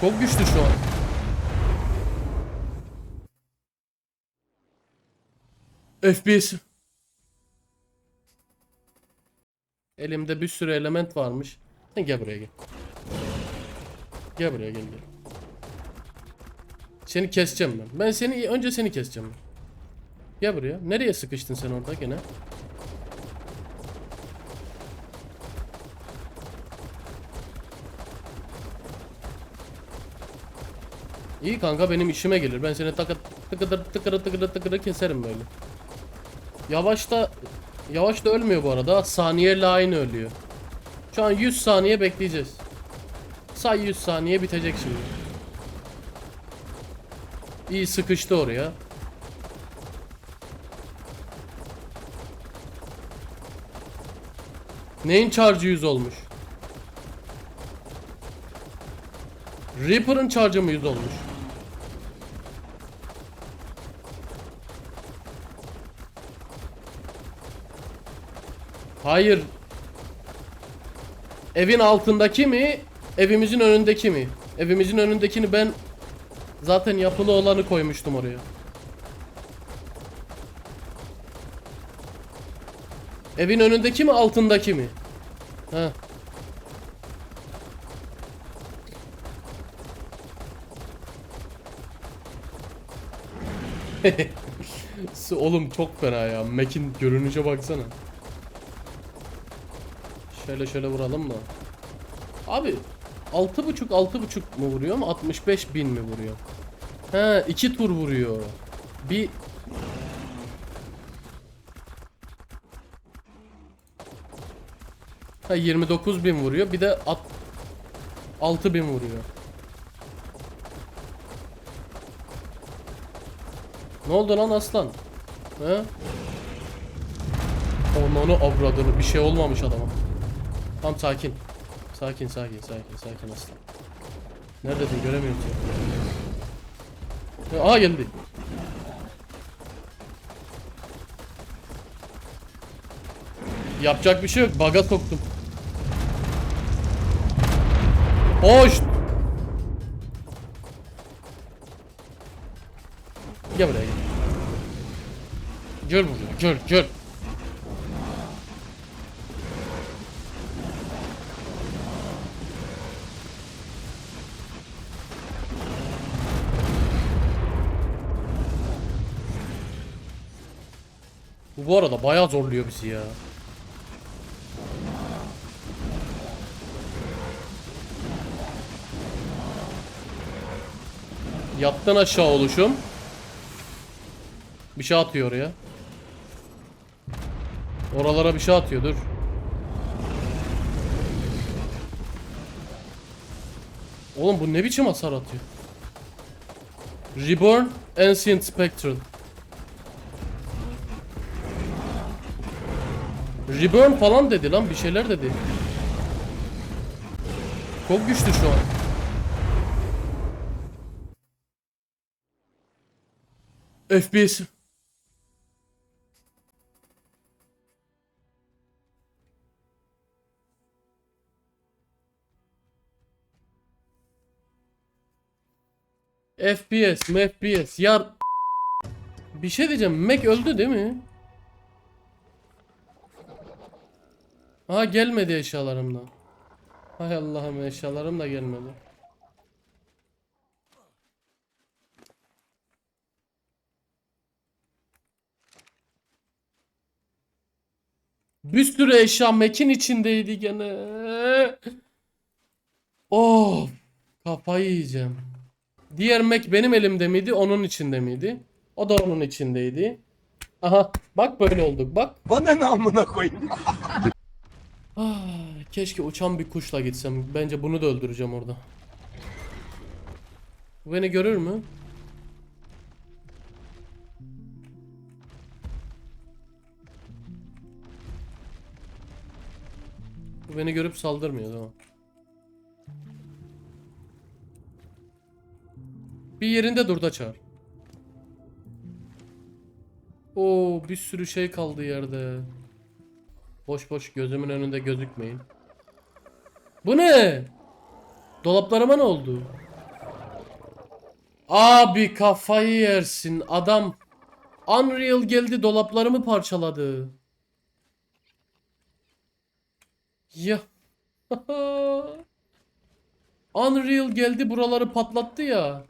Çok güçlü şu an. FPS. Elimde bir sürü element varmış. Gel buraya gel. Gel buraya gel gel. Seni keseceğim ben. Ben seni önce seni keseceğim ben. Gel buraya. Nereye sıkıştın sen orada gene? İyi kanka benim işime gelir. Ben seni takı tıkıdır tıkırı tıkırı tıkırı keserim böyle. Yavaş da yavaş da ölmüyor bu arada. Saniyeyle aynı ölüyor. Şu an 100 saniye bekleyeceğiz. Say 100 saniye bitecek şimdi. İyi sıkıştı oraya. Neyin charge'ı 100 olmuş? Reaper'ın charge'ı mı 100 olmuş? Hayır. Evin altındaki mi? Evimizin önündeki mi? Evimizin önündekini ben zaten yapılı olanı koymuştum oraya. Evin önündeki mi altındaki mi? Ha. Oğlum çok fena ya. Mac'in görünüşe baksana. Şöyle şöyle vuralım da. Abi 6.5 6.5 mu vuruyor mu 65 bin mi vuruyor? He iki tur vuruyor. Bir Ha 29 bin vuruyor. Bir de at 6 bin vuruyor. Ne oldu lan aslan? He? Onunu avradını bir şey olmamış adama. Tam sakin. Sakin sakin sakin sakin aslan. Neredesin göremiyorum seni. Aa geldi. Yapacak bir şey yok. Baga soktum. Hoş. Gel buraya gel. Gel buraya gel gel. Bu arada bayağı zorluyor bizi ya. Yattan aşağı oluşum. Bir şey atıyor oraya. Oralara bir şey atıyor dur. Oğlum bu ne biçim hasar atıyor? Reborn Ancient Spectral. Reborn falan dedi lan bir şeyler dedi. Çok güçlü şu an. FPS. FPS, FPS. Ya bir şey diyeceğim. Mac öldü değil mi? Aha gelmedi eşyalarımdan. Hay Allah'ım eşyalarım da gelmedi. Bir sürü eşya Mac'in içindeydi gene. Of. Kafayı yiyeceğim. Diğer Mac benim elimde miydi? Onun içinde miydi? O da onun içindeydi. Aha bak böyle olduk bak. Bana ne amına koyayım? Ah, keşke uçan bir kuşla gitsem. Bence bunu da öldüreceğim orada. Bu beni görür mü? Bu beni görüp saldırmıyor tamam. Bir yerinde dur da çağır. Oo bir sürü şey kaldı yerde. Boş boş gözümün önünde gözükmeyin. Bu ne? Dolaplarıma ne oldu? Abi kafayı yersin. Adam Unreal geldi dolaplarımı parçaladı. Ya. Unreal geldi buraları patlattı ya.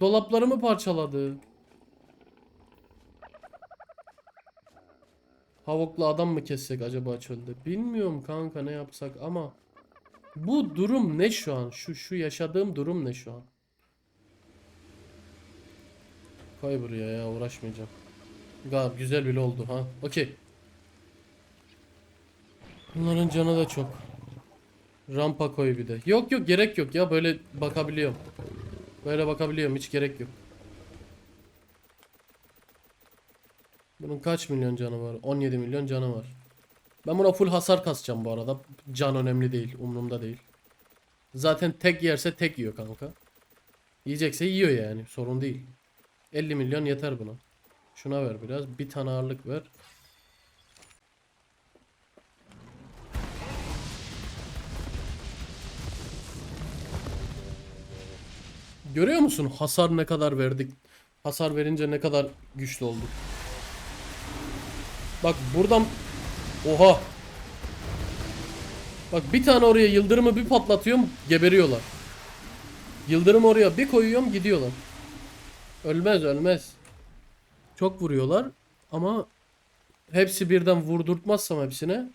Dolaplarımı parçaladı. Havokla adam mı kessek acaba çölde? Bilmiyorum kanka ne yapsak ama bu durum ne şu an? Şu şu yaşadığım durum ne şu an? Koy buraya ya uğraşmayacağım. Gayet güzel bile oldu ha. Okey. Bunların canı da çok. Rampa koy bir de. Yok yok gerek yok ya böyle bakabiliyorum. Böyle bakabiliyorum hiç gerek yok. Bunun kaç milyon canı var? 17 milyon canı var. Ben buna full hasar kasacağım bu arada. Can önemli değil. Umurumda değil. Zaten tek yerse tek yiyor kanka. Yiyecekse yiyor yani. Sorun değil. 50 milyon yeter buna. Şuna ver biraz. Bir tane ağırlık ver. Görüyor musun hasar ne kadar verdik? Hasar verince ne kadar güçlü olduk. Bak buradan oha. Bak bir tane oraya yıldırımı bir patlatıyorum geberiyorlar. Yıldırım oraya bir koyuyorum gidiyorlar. Ölmez ölmez. Çok vuruyorlar ama hepsi birden vurdurtmazsam hepsine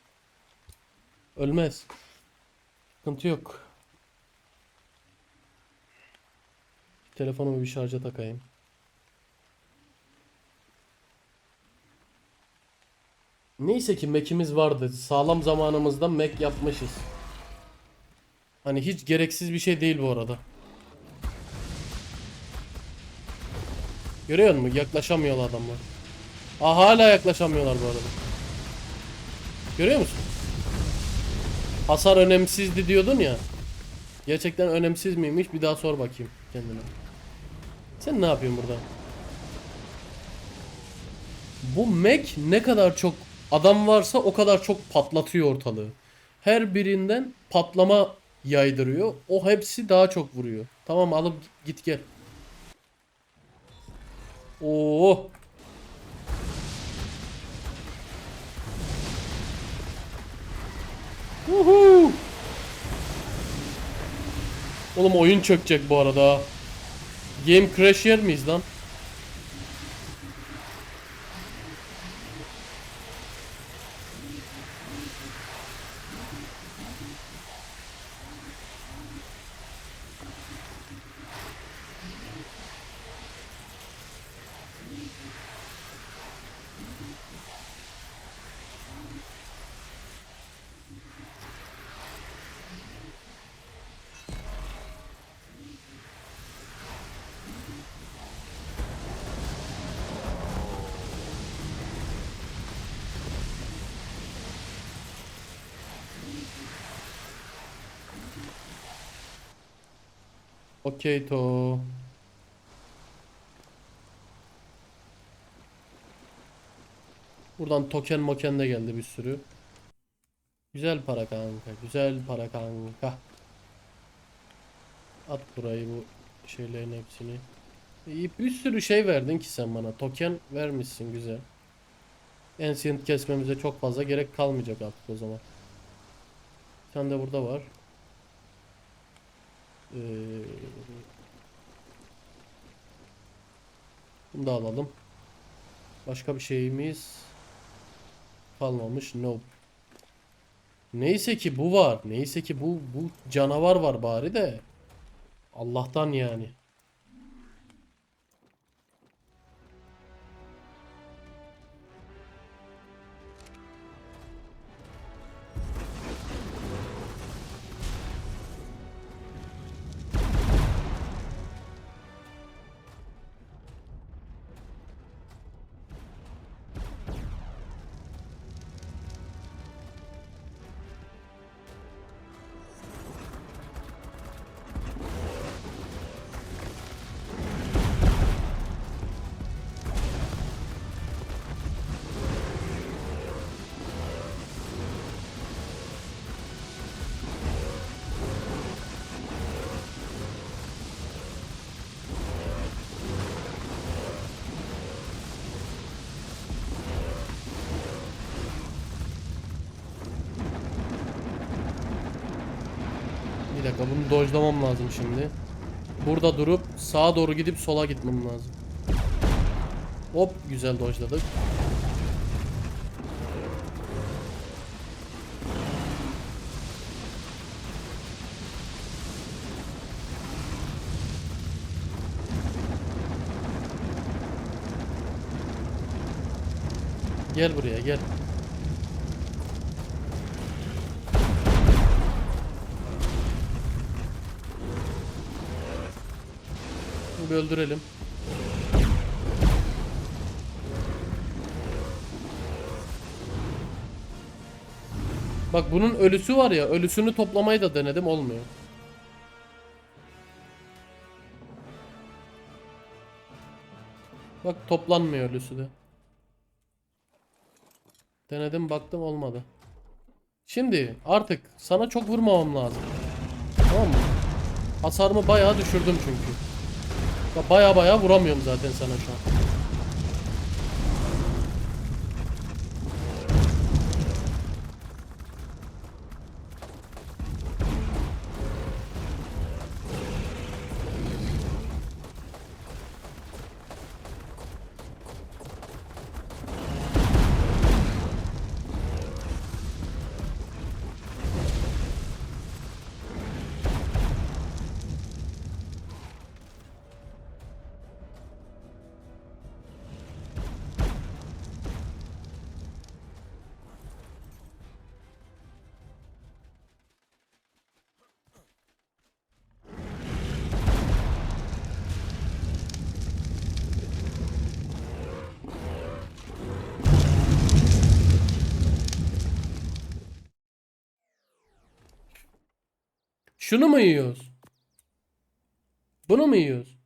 ölmez. Sıkıntı yok. Telefonumu bir şarja takayım. Neyse ki Mac'imiz vardı. Sağlam zamanımızda Mac yapmışız. Hani hiç gereksiz bir şey değil bu arada. Görüyor musun? Yaklaşamıyor adamlar. Aa hala yaklaşamıyorlar bu arada. Görüyor musun? Hasar önemsizdi diyordun ya. Gerçekten önemsiz miymiş? Bir daha sor bakayım kendine. Sen ne yapıyorsun burada? Bu Mac ne kadar çok adam varsa o kadar çok patlatıyor ortalığı. Her birinden patlama yaydırıyor. O hepsi daha çok vuruyor. Tamam alıp git gel. Oo. Uhu. Oğlum oyun çökecek bu arada. Game crash yer miyiz lan? Okey to. Buradan token moken de geldi bir sürü. Güzel para kanka. Güzel para kanka. At burayı bu şeylerin hepsini. Bir sürü şey verdin ki sen bana. Token vermişsin güzel. Ancient kesmemize çok fazla gerek kalmayacak artık o zaman. Sen de burada var. Ee, bunu da alalım. Başka bir şeyimiz kalmamış. Nope. Neyse ki bu var. Neyse ki bu bu canavar var bari de. Allah'tan yani. Dakika bunu dojlamam lazım şimdi. Burada durup sağa doğru gidip sola gitmem lazım. Hop güzel dojladık. Gel buraya gel. Öldürelim. Bak bunun ölüsü var ya, ölüsünü toplamayı da denedim olmuyor. Bak toplanmıyor ölüsü de. Denedim baktım olmadı. Şimdi artık sana çok vurmamam lazım. Tamam mı? Hasarımı bayağı düşürdüm çünkü. Ya Baya baya vuramıyorum zaten sana şu an. Şunu mu yiyoruz? Bunu mu yiyoruz?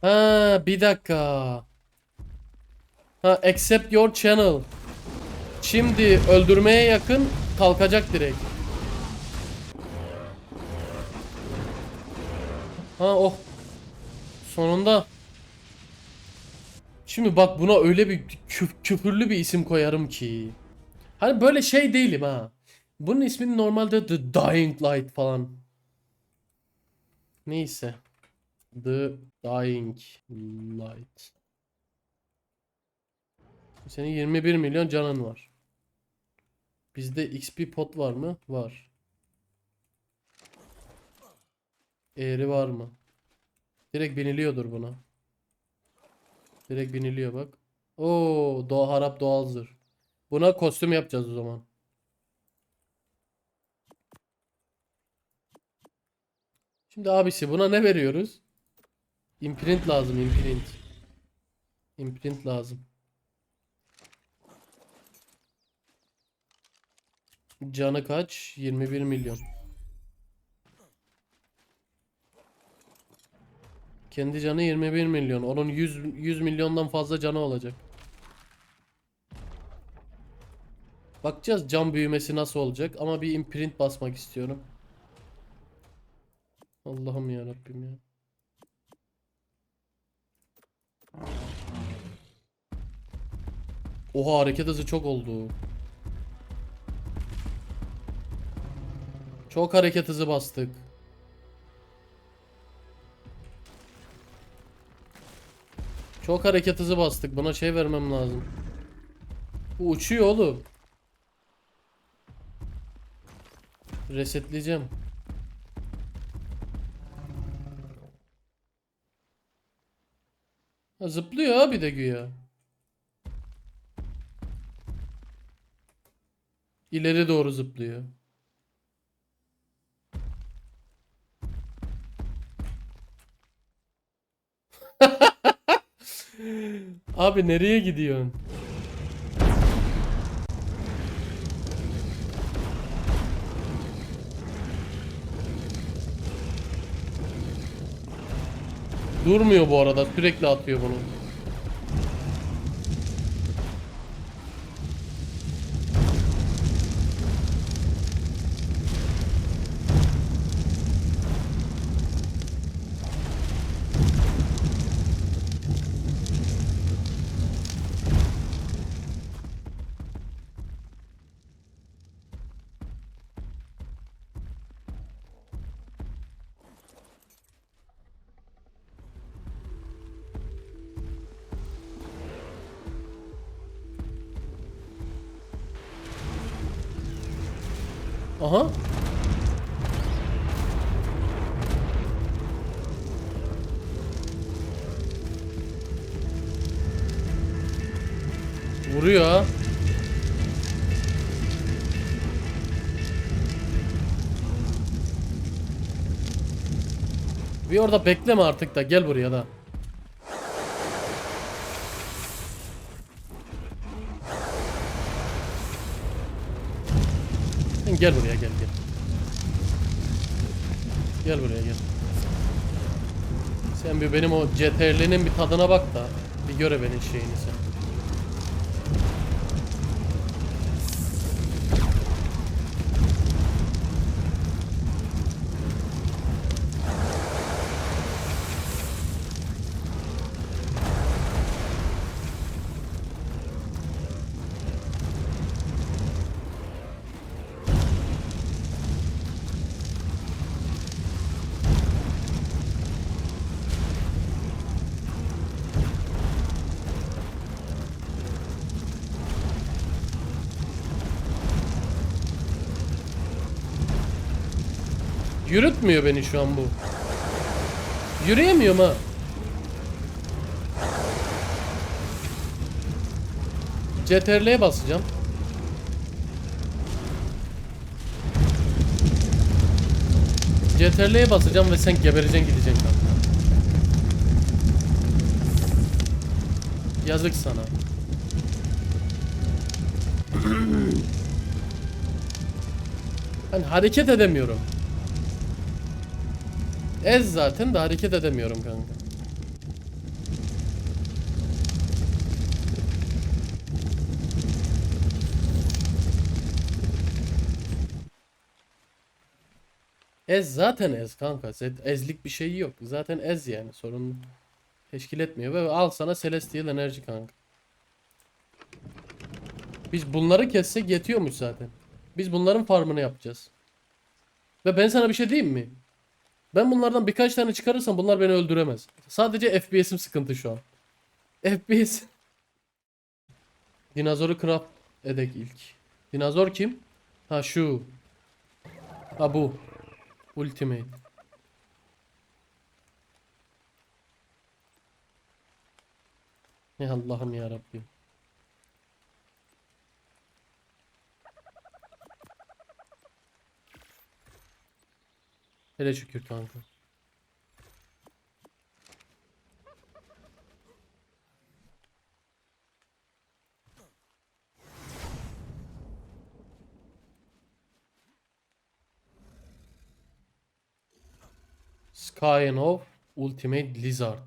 Ha bir dakika. Ha accept your channel. Şimdi öldürmeye yakın kalkacak direkt. Ha oh. Sonunda. Şimdi bak buna öyle bir küf- küfürlü bir isim koyarım ki. Hani böyle şey değilim ha. Bunun ismini normalde The Dying Light falan. Neyse. The Dying Light. Senin 21 milyon canın var. Bizde XP pot var mı? Var. Eğri var mı? Direkt biniliyordur buna. Direkt biniliyor bak. Oo, doğa harap doğal zırh. Buna kostüm yapacağız o zaman. Şimdi abisi buna ne veriyoruz? Imprint lazım, imprint. Imprint lazım. Canı kaç? 21 milyon. Kendi canı 21 milyon. Onun 100 100 milyondan fazla canı olacak. Bakacağız can büyümesi nasıl olacak ama bir imprint basmak istiyorum. Allah'ım ya Rabbim ya. Oha hareket hızı çok oldu. Çok hareket hızı bastık. Çok hareket hızı bastık. Buna şey vermem lazım. Bu uçuyor oğlum. Resetleyeceğim. Ha, zıplıyor abi de güya. İleri doğru zıplıyor. Abi nereye gidiyorsun? Durmuyor bu arada. Sürekli atıyor bunu. Bir orada bekleme artık da gel buraya da. Gel buraya gel gel. Gel buraya gel. Sen bir benim o CTRL'nin bir tadına bak da bir göre benim şeyini sen. Yürütmüyor beni şu an bu. Yürüyemiyorum ha. CTRL'ye basacağım. CTRL'ye basacağım ve sen gebereceksin gideceksin. Yazık sana. Ben hareket edemiyorum. Ez zaten de hareket edemiyorum kanka. Ez zaten ez kanka. Ezlik bir şey yok. Zaten ez yani sorun teşkil etmiyor ve al sana Celestial enerji kanka. Biz bunları kessek yetiyormuş zaten. Biz bunların farmını yapacağız. Ve ben sana bir şey diyeyim mi? Ben bunlardan birkaç tane çıkarırsam bunlar beni öldüremez. Sadece FPS'im sıkıntı şu an. FPS. Dinozoru craft edek ilk. Dinozor kim? Ha şu. Ha bu. Ultimate. Ya Allah'ım ya Rabbim. Hele şükür kanka. Skyeno Ultimate Lizard.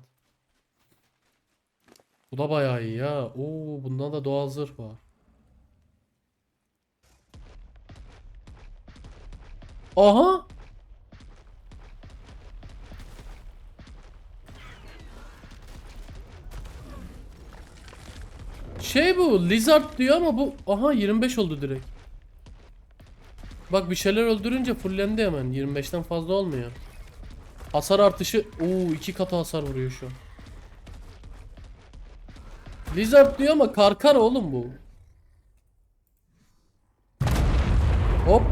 Bu da bayağı iyi ya. Oo, bundan da doğal zırh var. Aha! Şey bu Lizard diyor ama bu aha 25 oldu direkt. Bak bir şeyler öldürünce fullendi hemen. 25'ten fazla olmuyor. Hasar artışı oo iki katı hasar vuruyor şu. Lizard diyor ama karkar oğlum bu. Hop.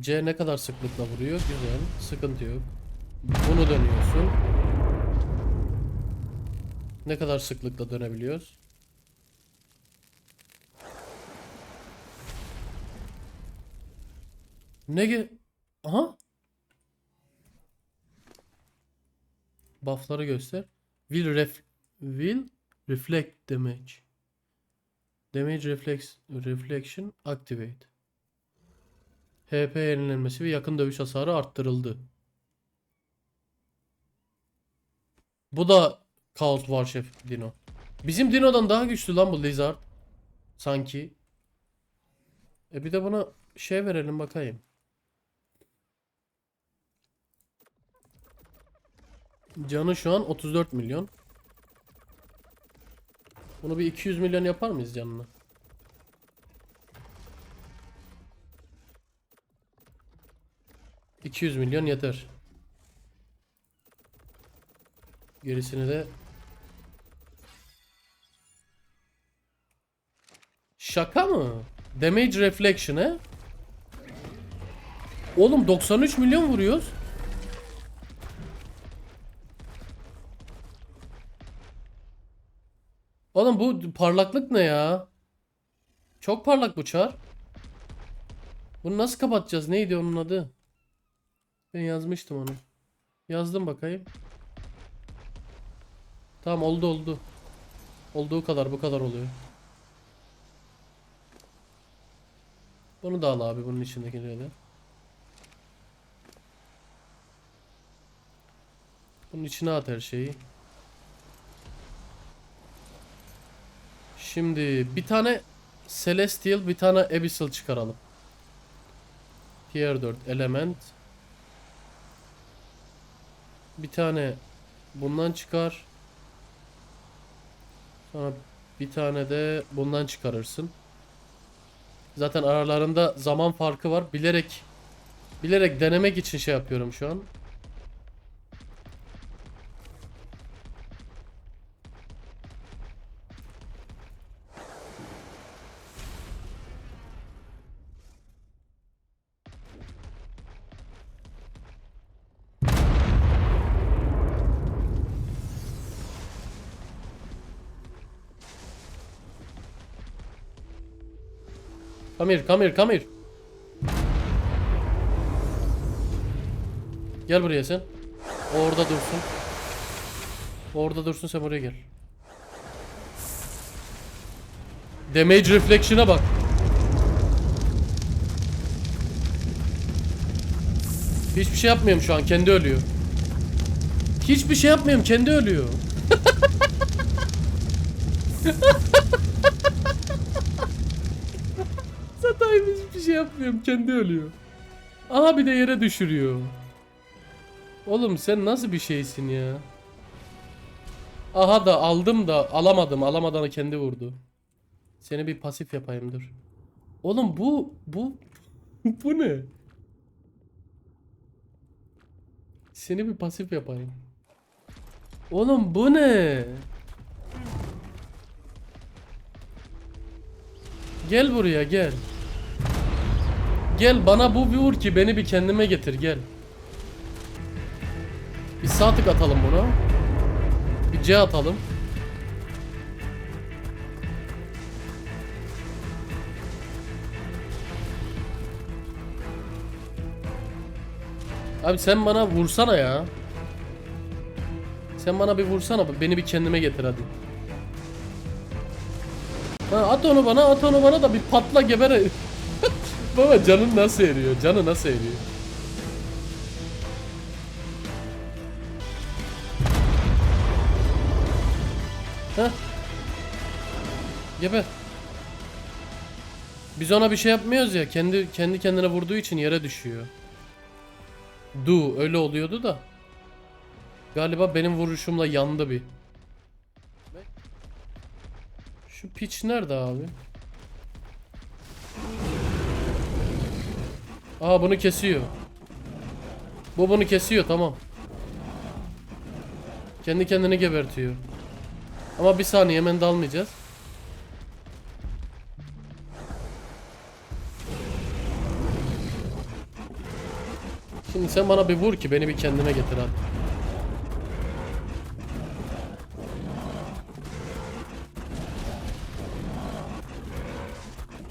C ne kadar sıklıkla vuruyor? Güzel. Sıkıntı yok. Bunu dönüyorsun. Ne kadar sıklıkla dönebiliyoruz? Ne ge... Aha. Buff'ları göster. Will ref... Will reflect damage. Damage reflex... Reflection activate. HP yenilenmesi ve yakın dövüş hasarı arttırıldı. Bu da Chaos Warchef Dino. Bizim Dino'dan daha güçlü lan bu Lizard. Sanki. E bir de buna şey verelim bakayım. Canı şu an 34 milyon. Bunu bir 200 milyon yapar mıyız canına? ...200 milyon yeter. Gerisini de... Şaka mı? Damage Reflection he? Oğlum 93 milyon vuruyoruz. Oğlum bu parlaklık ne ya? Çok parlak bu çar. Bunu nasıl kapatacağız? Neydi onun adı? Ben yazmıştım onu. Yazdım bakayım. Tamam oldu oldu. Olduğu kadar bu kadar oluyor. Bunu da al abi bunun içindekileri de. Bunun içine at her şeyi. Şimdi bir tane Celestial bir tane Abyssal çıkaralım. Tier 4 element. Bir tane bundan çıkar. Sonra bir tane de bundan çıkarırsın. Zaten aralarında zaman farkı var. Bilerek bilerek denemek için şey yapıyorum şu an. Come here, come here, come here. Gel buraya sen. Orada dursun. Orada dursun sen buraya gel. Damage reflection'a bak. Hiçbir şey yapmıyorum şu an. Kendi ölüyor. Hiçbir şey yapmıyorum. Kendi ölüyor. Zaten hiçbir şey yapmıyorum. Kendi ölüyor. Aha bir de yere düşürüyor. Oğlum sen nasıl bir şeysin ya? Aha da aldım da alamadım. Alamadan kendi vurdu. Seni bir pasif yapayım dur. Oğlum bu bu bu ne? Seni bir pasif yapayım. Oğlum bu ne? Gel buraya gel. Gel bana bu bir vur ki beni bir kendime getir gel. Bir sağ tık atalım buna. Bir C atalım. Abi sen bana vursana ya. Sen bana bir vursana beni bir kendime getir hadi. Ha, at onu bana at onu bana da bir patla gebere. Baba canın nasıl eriyor? Canı nasıl eriyor? Heh. Geber. Biz ona bir şey yapmıyoruz ya. Kendi kendi kendine vurduğu için yere düşüyor. Du öyle oluyordu da. Galiba benim vuruşumla yandı bir. Şu piç nerede abi? Aa bunu kesiyor. Bu bunu kesiyor tamam. Kendi kendini gebertiyor. Ama bir saniye hemen dalmayacağız. Şimdi sen bana bir vur ki beni bir kendime getir hadi.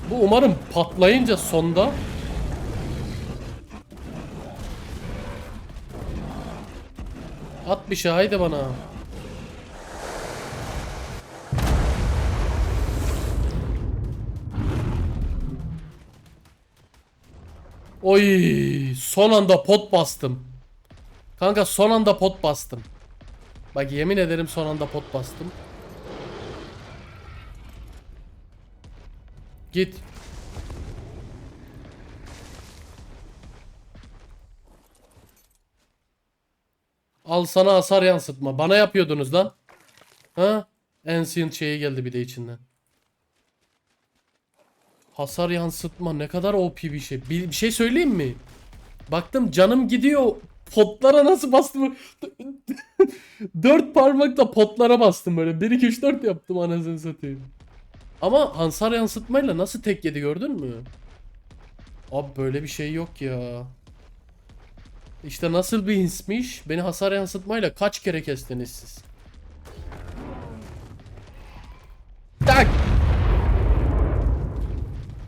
Bu umarım patlayınca sonda At bir şey haydi bana. Oy, son anda pot bastım. Kanka son anda pot bastım. Bak yemin ederim son anda pot bastım. Git. Al sana hasar yansıtma. Bana yapıyordunuz lan. Ha? Ancient şeyi geldi bir de içinden. Hasar yansıtma ne kadar OP bir şey. Bir, bir şey söyleyeyim mi? Baktım canım gidiyor. Potlara nasıl bastım? Dört parmakla potlara bastım böyle. 1 2 3 4 yaptım anasını satayım. Ama hasar yansıtmayla nasıl tek yedi gördün mü? Abi böyle bir şey yok ya. İşte nasıl bir hismiş? Beni hasar yansıtmayla kaç kere kestiniz siz? Tak!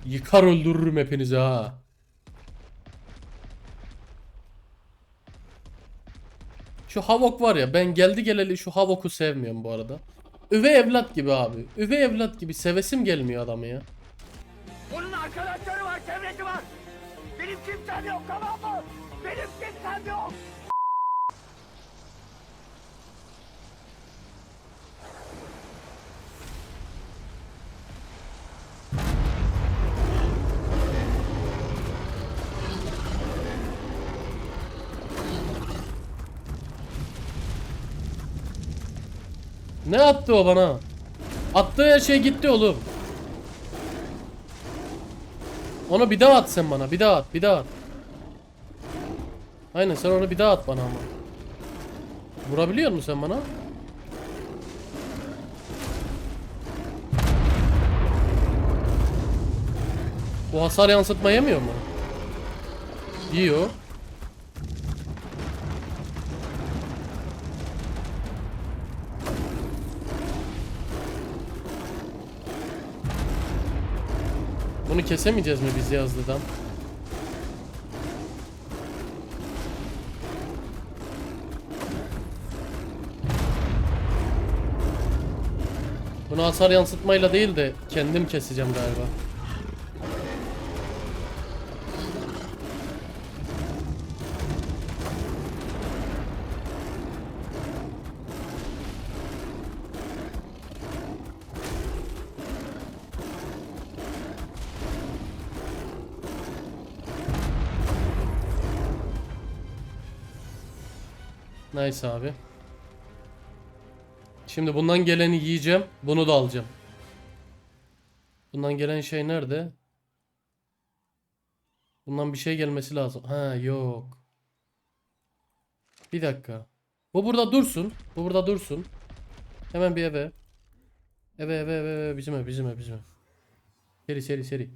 Yıkar öldürürüm hepinizi ha. Şu Havok var ya ben geldi geleli şu Havok'u sevmiyorum bu arada. Üvey evlat gibi abi. Üvey evlat gibi sevesim gelmiyor adamı ya. Onun arkadaşları var, çevresi var. Benim kimsem yok tamam mı? Ne attı o bana? Attığı her şey gitti oğlum. Onu bir daha at sen bana. Bir daha at. Bir daha at. Aynen sen onu bir daha at bana ama. Vurabiliyor musun sen bana? Bu hasar yansıtma yemiyor mu? Yiyor. Bunu kesemeyeceğiz mi biz yazdıdan? Bunu hasar yansıtmayla değil de kendim keseceğim galiba. Nice abi. Şimdi bundan geleni yiyeceğim. Bunu da alacağım. Bundan gelen şey nerede? Bundan bir şey gelmesi lazım. Ha yok. Bir dakika. Bu burada dursun. Bu burada dursun. Hemen bir eve. Eve eve eve eve bizim ev bizim ev bizim ev. Seri seri seri.